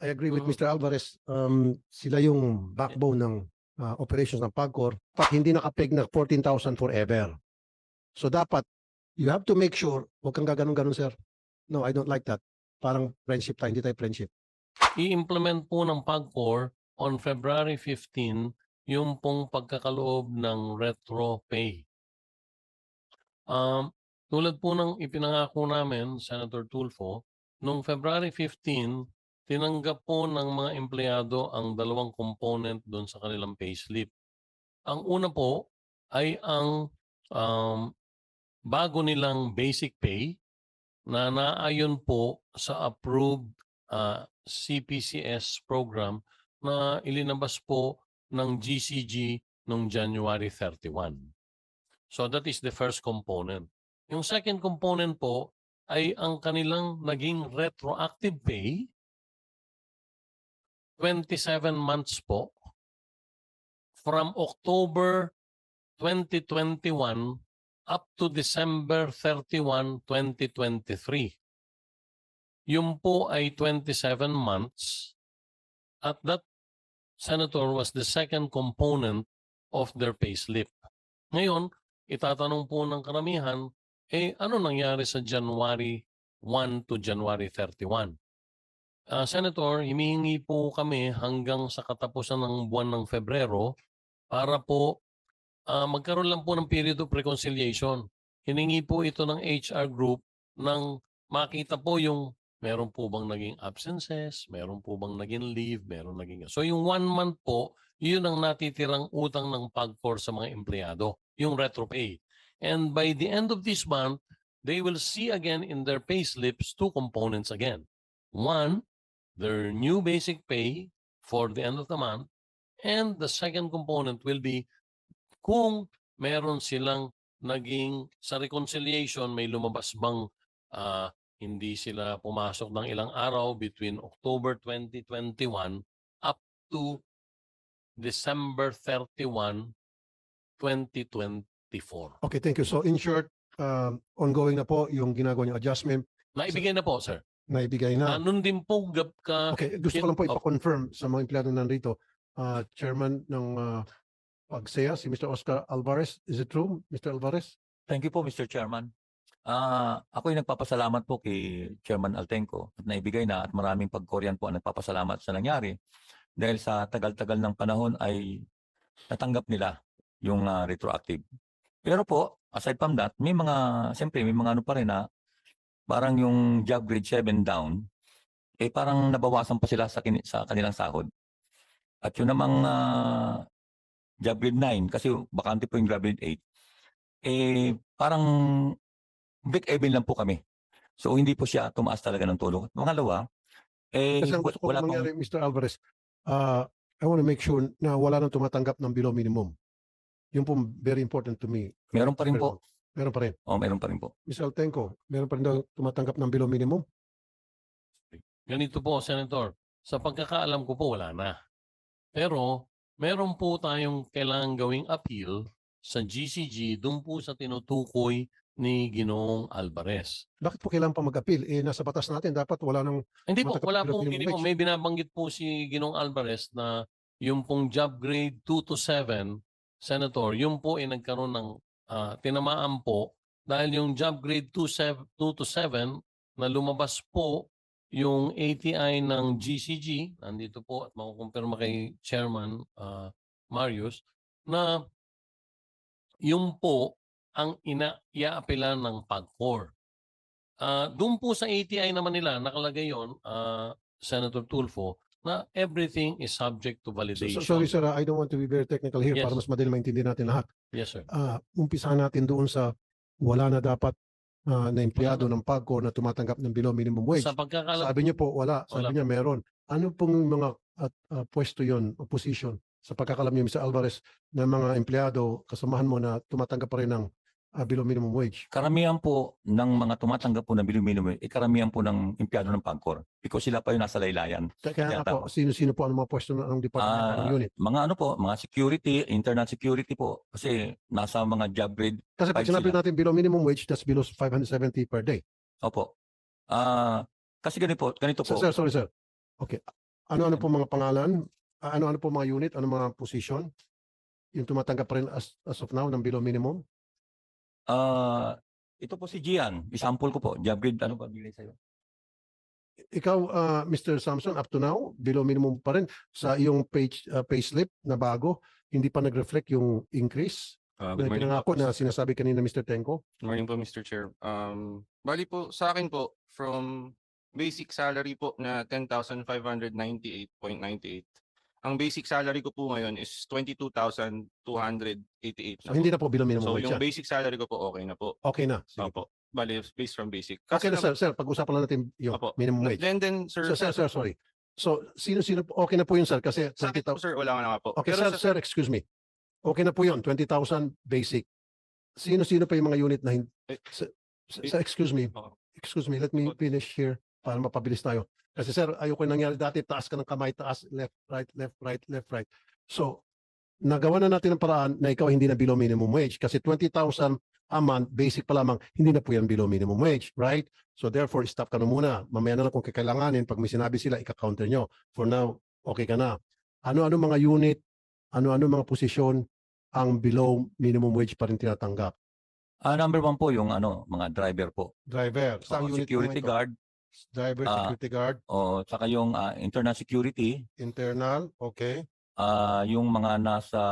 I agree with. Mr. Alvarez. Um, sila yung backbone ng uh, operations ng PAGCOR. Pat hindi nakapeg na 14,000 forever. So dapat, you have to make sure, huwag kang gaganon-ganon, sir. No, I don't like that. Parang friendship tayo, hindi tayo friendship. i-implement po ng PAGCOR on February 15 yung pong pagkakaloob ng retro pay. Um, tulad po ng ipinangako namin, Senator Tulfo, noong February 15, tinanggap po ng mga empleyado ang dalawang component doon sa kanilang payslip. Ang una po ay ang um, bago nilang basic pay na naayon po sa approved ah, CPCS program na ilinabas po ng GCG noong January 31. So that is the first component. Yung second component po ay ang kanilang naging retroactive pay 27 months po from October 2021 up to December 31, 2023. Yun po ay 27 months at that senator was the second component of their payslip. Ngayon, itatanong po ng karamihan, eh ano nangyari sa January 1 to January 31? Ah, Senator, himihingi po kami hanggang sa katapusan ng buwan ng Febrero para po ah, magkaroon lang po ng period of reconciliation. Hiningi po ito ng HR group nang makita po yung meron po bang naging absences, meron po bang naging leave, meron naging... So yung one month po, yun ang natitirang utang ng PAGCOR sa mga empleyado, yung retro pay. And by the end of this month, they will see again in their pay slips two components again. One, their new basic pay for the end of the month. And the second component will be kung meron silang naging sa reconciliation may lumabas bang ah, hindi sila pumasok ng ilang araw between October 2021 up to December 31, 2024. Okay, thank you. So in short, um, ongoing na po yung ginagawa niyong adjustment Naibigay na po, sir. Na ibigay Ah, na. nun din po gab ka Okay, gusto ko lang po ipa-confirm sa mga empleyado nandito. Uh, chairman ng uh, PAGSEA, si Mr. Oscar Alvarez. Is it true, Mr. Alvarez? Thank you po, Mr. Chairman. Ah, ako ay nagpapasalamat po kay Chairman Altenco at naibigay na at maraming pagkoryan po ang nagpapasalamat sa nangyari dahil sa tagal-tagal ng panahon ay natanggap nila yung ah, retroactive. Pero po, aside from that, may mga, siyempre may mga ano pa rin na parang yung job grade 7 down, eh parang nabawasan pa sila sa, kini- sa kanilang sahod. At yun namang ah, job grade 9, kasi bakante po yung job grade 8, eh parang break even lang po kami. So hindi po siya tumaas talaga ng tulong. At Pangalawa, eh Kasi ang gusto ko wala pang mangyari, Mr. Alvarez, uh, I want to make sure na wala nang tumatanggap ng below minimum. Yun po very important to me. meron pa rin po. Meron pa rin. Oh, meron pa rin po. Mr. Altenco, meron pa rin daw tumatanggap ng below minimum? Ganito po, Senator. Sa pagkakaalam ko po, wala na. Pero, meron po tayong kailangang gawing appeal sa GCG doon po sa tinutukoy ni Ginoong Alvarez. Bakit po kailangan pa mag-appeal? Eh, nasa batas natin, dapat wala nang Hindi po, wala ng pong minimum. May binabanggit po si Ginong Alvarez na yung pong job grade 2 to 7, Senator, yung po ay nagkaroon ng ah, tinamaan po dahil yung job grade 2, 7, 2 to 7 na lumabas po yung ATI ng GCG, nandito po at makukumpirma kay Chairman ah, Marius, na yung po ang ina ng PAGCOR. Ah, doon po sa ATI naman nila nakalagay yon, ah, Senator Tulfo, na everything is subject to So- validation. so- sorry sir, I don't want to be very technical here Yes. para mas madali maintindihan natin lahat. Yes, sir. Ah, umpisahan natin doon sa wala na dapat ah, na empleyado ng PAGCOR na tumatanggap ng below minimum wage. Sa pagkakalam Sabi niyo po wala, sabi Wala niya meron. Ano pong mga at, ah, pwesto yon o position sa pagkakalam niyo Mr. Alvarez na mga empleyado kasamahan mo na tumatanggap pa rin ng ah, below minimum wage? Karamihan po ng mga tumatanggap po ng bilang minimum, eh karamihan po ng empleyado ng PAGCOR because sila pa yung nasa laylayan. Kaya nga po, sino-sino po ang mga pwesto ng ng department Ah, ng unit? Mga ano po, mga security, internal security po kasi nasa mga job grade Kasi pag sinabi sila. natin below minimum wage, that's below 570 per day. Opo. Ah, kasi ganito po, ganito po. Sir, sir, sorry sir. Ano-ano po mga pangalan? Ano-ano po mga unit? Ano mga position? Yung tumatanggap pa rin as, as of now ng below minimum? Ah, ito po si Gian. Isample ko po. Job grade, ano ba bigay sa'yo? Ikaw, ah, Mr. Samson, up to now, below minimum pa rin sa iyong page, uh, payslip na bago, hindi pa nag-reflect yung increase Uh, na good morning pinangako na sinasabi kanina Mr. Tenko. Good morning po, Mr. Chair. Um, bali po, sa akin po, from basic salary po na 10,598.98, ang basic salary ko po ngayon is 22,288 So, hindi po. na po below minimum So, wage yung yan. basic salary ko po, okay na po. Okay na. Sige. Opo. Bali, based from basic. Okay na, sir. Sir, pag-usapan lang natin yung Opo. minimum wage. Then, then, sir. Sir, sir, sir, sorry. So, sino-sino, po- okay na po yun, sir, kasi Sa akin po, 20,000. sir, wala nga na nga po. Okay, Pero sir, sir, excuse me. Okay na po yun, 20,000 basic. Sino-sino pa yung mga unit na hindi? Eh, Sir, sir, excuse me. Oo. Excuse me, let me finish here para mapabilis tayo. Kasi sir, ayoko yung nangyari dati, taas ka ng kamay, taas, left, right, left, right, left, right. So, nagawa na natin ang paraan na ikaw hindi na below minimum wage kasi 20,000 a month, basic pa lamang, hindi na po yan below minimum wage, right? So therefore, stop ka na muna. Mamaya na lang kung kakailanganin, pag may sinabi sila, ika-counter nyo. For now, okay ka na. Ano-ano mga unit, ano-ano mga posisyon ang below minimum wage pa rin tinatanggap? Ah, number one po yung ano, mga driver po. Driver, O, saan unit po security ito? guard Driver, Ah. security guard, o saka yung ah, internal security, internal, okay. ah yung mga nasa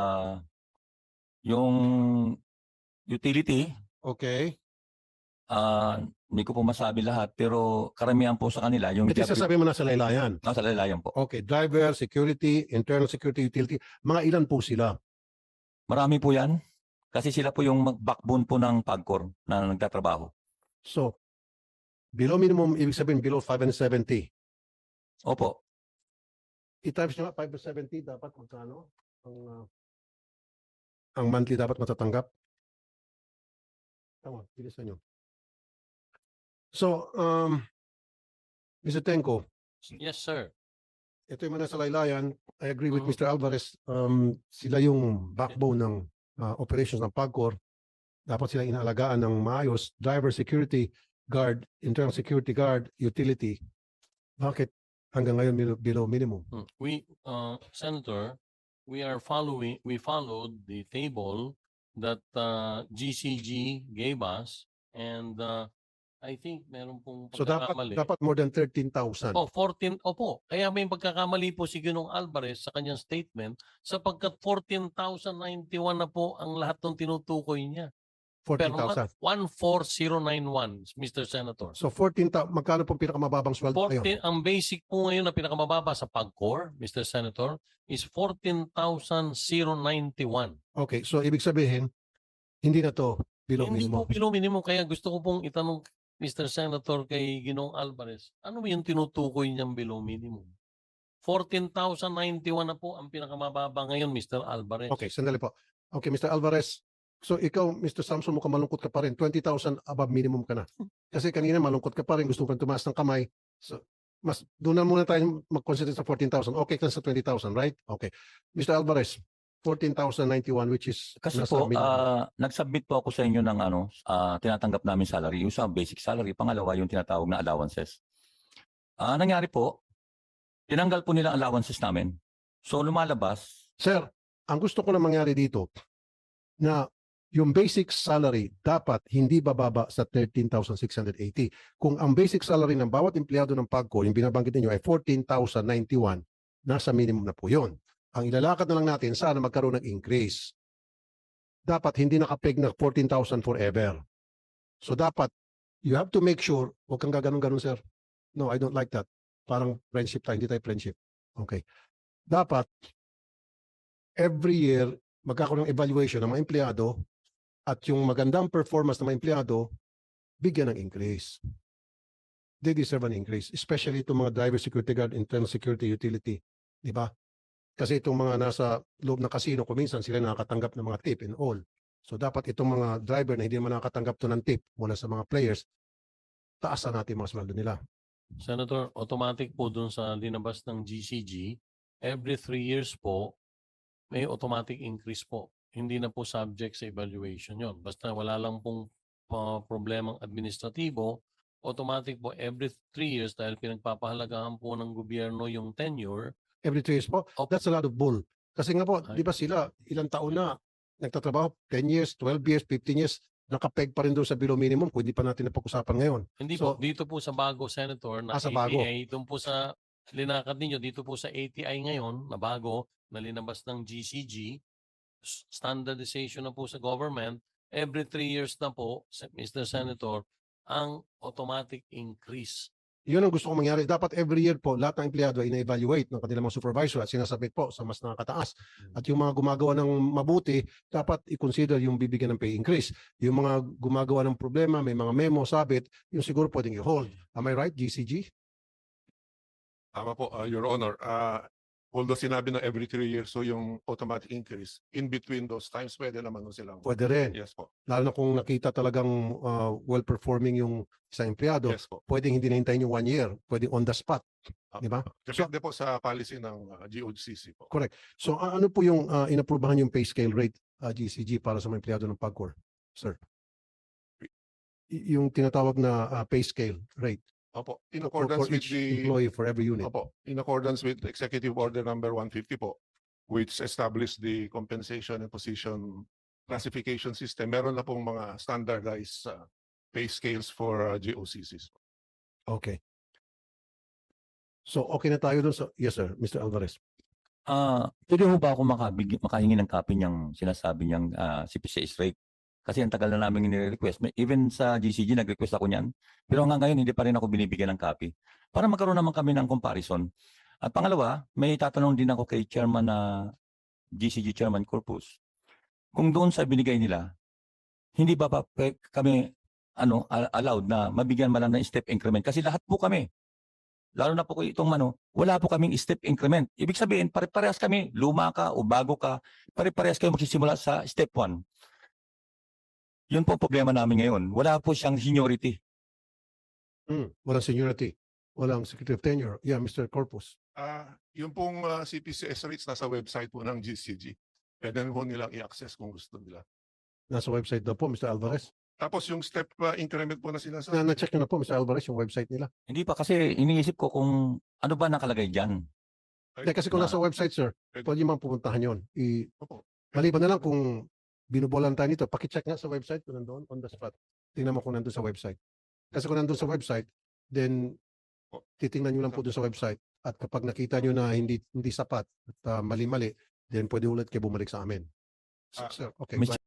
yung utility, Okay. ah hindi ko po masabi lahat pero karamihan po sa kanila yung Ito sasabi mo na sa laylayan. nasa lalayan po. Okay, driver, security, internal security, utility. Mga ilan po sila? Marami po yan kasi sila po yung mag- backbone po ng PAGCOR na nagtatrabaho. So, below minimum, ibig sabihin below 570. Opo. I-times nyo nga, 570, dapat magkano? Ang, ah, ang monthly dapat matatanggap? Tama, bilisan nyo. So, um, Mr. Tenko, Yes, sir. ito yung mga nasa laylayan. I agree with Mhm. Mr. Alvarez. Um, sila yung backbone ng uh, operations ng PAGCOR. Dapat sila inaalagaan ng maayos. Driver, security guard, internal security guard, utility. Bakit hanggang ngayon below, below minimum? Hmm. We, uh, Senator, we are following, we followed the table that uh, GCG gave us and uh, I think meron pong So dapat pagkakamali. dapat more than 13,000. Oh, 14, opo. Kaya may pagkakamali po si Ginong Alvarez sa kanyang statement sapagkat 14,091 na po ang lahat ng tinutukoy niya. Per 14,000. month, 14091, Mr. Senator. So 14,000, magkano po pinakamababang sweldo ngayon? 14, ang basic po ngayon na pinakamababa sa PAGCOR, Mr. Senator, is 14,091. Okay, so ibig sabihin, hindi na to below Hindi minimum. po below minimum. Kaya gusto ko pong itanong, Mr. Senator, kay Ginong Alvarez, ano yung tinutukoy niyang below minimum? 14,091 na po ang pinakamababa ngayon, Mr. Alvarez. Okay, sandali po. Okay, Mr. Alvarez. So ikaw, Mr. Samson, mukhang malungkot ka pa rin. 20,000 above minimum ka na. Kasi kanina malungkot ka pa rin. Gusto ko tumaas ng kamay. So, mas doon na muna tayo mag-consider sa 14,000. Okay ka sa 20,000, right? Okay. Mr. Alvarez, 14,091 which is Kasi po, ah, nag-submit po ako sa inyo ng ano, ah, tinatanggap namin salary. Yung sa basic salary, pangalawa yung tinatawag na allowances. Ah, nangyari po, tinanggal po nila allowances namin. So lumalabas, Sir, ang gusto ko na mangyari dito na yung basic salary dapat hindi bababa sa 13,680. Kung ang basic salary ng bawat empleyado ng PAGCO, yung binabanggit ninyo ay 14,091, nasa minimum na po yun. Ang ilalakad na lang natin, sana magkaroon ng increase. Dapat hindi nakapeg na 14,000 forever. So dapat, you have to make sure, huwag kang gaganon-ganon, sir. No, I don't like that. Parang friendship tayo, hindi tayo friendship. Okay. Dapat, every year, magkakaroon ng evaluation ng mga empleyado at yung magandang performance ng mga empleyado, bigyan ng increase. They deserve an increase, especially itong mga driver security guard, internal security, utility. Di ba? Kasi itong mga nasa loob ng casino, kuminsan sila nakakatanggap ng mga tip and all. So dapat itong mga driver na hindi naman nakakatanggap to ng tip mula sa mga players, taasan natin mga sweldo nila. Senator, automatic po dun sa linabas ng GCG, every three years po, may automatic increase po. Hindi na po subject sa evaluation yon. Basta wala lang pong uh, problemang administratibo, automatic po every three years dahil pinagpapahalagahan po ng gobyerno yung tenure. Every two years po. Opo. That's a lot of bull. Kasi nga po, di ba sila, ilang taon na nagtatrabaho, 10 years, 12 years, 15 years, nakapeg pa rin doon sa below minimum, pwede pa natin na pag-usapan ngayon. Hindi So- po, dito po sa bago, Senator, na Ah, sa bago. ATI, doon po sa linakad ninyo, dito po sa ATI ngayon, na bago, na linabas ng GCG, standardization na po sa government, every three years na po, Mr. Senator, ang automatic increase. Yun ang gusto kong mangyari. Dapat every year po, lahat ng empleyado ay ina-evaluate ng kanilang mga supervisor at sinasabit po sa mas nakakataas. At yung mga gumagawa ng mabuti, dapat i-consider yung bibigyan ng pay increase. Yung mga gumagawa ng problema, may mga memo, sabit, yung siguro pwedeng i-hold. Am I right, GCG? Tama po, uh, Your Honor. Uh, although sinabi na every three years, so yung automatic increase, in between those times, pwede naman nun silang. Pwede rin. Yes po, Lalo na kung nakita talagang uh, well-performing yung isang empleyado, yes po. pwedeng hindi nahintayin yung one year, pwedeng on the spot. Uh, Di ba? Depende po sa policy ng uh, GOCC po. So a- ano po yung uh, inaprubahan yung pay scale rate, uh, GCG, para sa mga empleyado ng PAGCOR, sir? Y- yung tinatawag na uh, pay scale rate Opo, in for, accordance for with each the, employee for every unit. opo, in accordance with Executive Order Number 150 po, which established the compensation and position classification system. Meron na pong mga standardized uh, pay scales for uh, GOCCs. Okay. So okay na tayo dun sa, yes sir, Mr. Alvarez. Ah, pwede ho ba ako makabig, makahingi ng copy niyang sinasabi niyang ah, CPCS rate? Kasi ang tagal na namin nire-request. Even sa GCG, nag-request ako niyan. Pero hanggang ngayon, hindi pa rin ako binibigyan ng copy. Para magkaroon naman kami ng comparison. At pangalawa, may tatanong din ako kay Chairman na GCG Chairman Corpus. Kung doon sa binigay nila, hindi ba pa kami ano allowed na mabigyan man ng step increment? Kasi lahat po kami, lalo na po ko itong mano, wala po kaming step increment. Ibig sabihin, pare-parehas kami, luma ka o bago ka, pare-parehas kayo magsisimula sa step 1. Yun po ang problema namin ngayon. Wala po siyang seniority. Hmm, walang seniority, walang secretary of tenure. Yeah, Mr. Corpus. Ah, yung pong uh, CPCS rates nasa website po ng GCG. Pwede po nilang i-access kung gusto nila. Nasa website daw po, Mr. Alvarez. Tapos yung step uh, increment po na sinasabi. Na, na-check nyo na po, Mr. Alvarez, yung website nila. Hindi pa kasi iniisip ko kung ano ba nakalagay dyan. Hindi, kasi kung na- nasa website, sir, Pwede. pwede man pupuntahan yun. I, Opo. maliban na lang kung binubolan tayo nito, pakicheck nga sa website kung nandoon on the spot. Tingnan mo kung nandun sa website. Kasi kung nandun sa website, then titingnan nyo lang po doon sa website. At kapag nakita nyo na hindi hindi sapat at ah, mali-mali, then pwede ulit kayo bumalik sa amin. Ah, Sir, okay. Mr.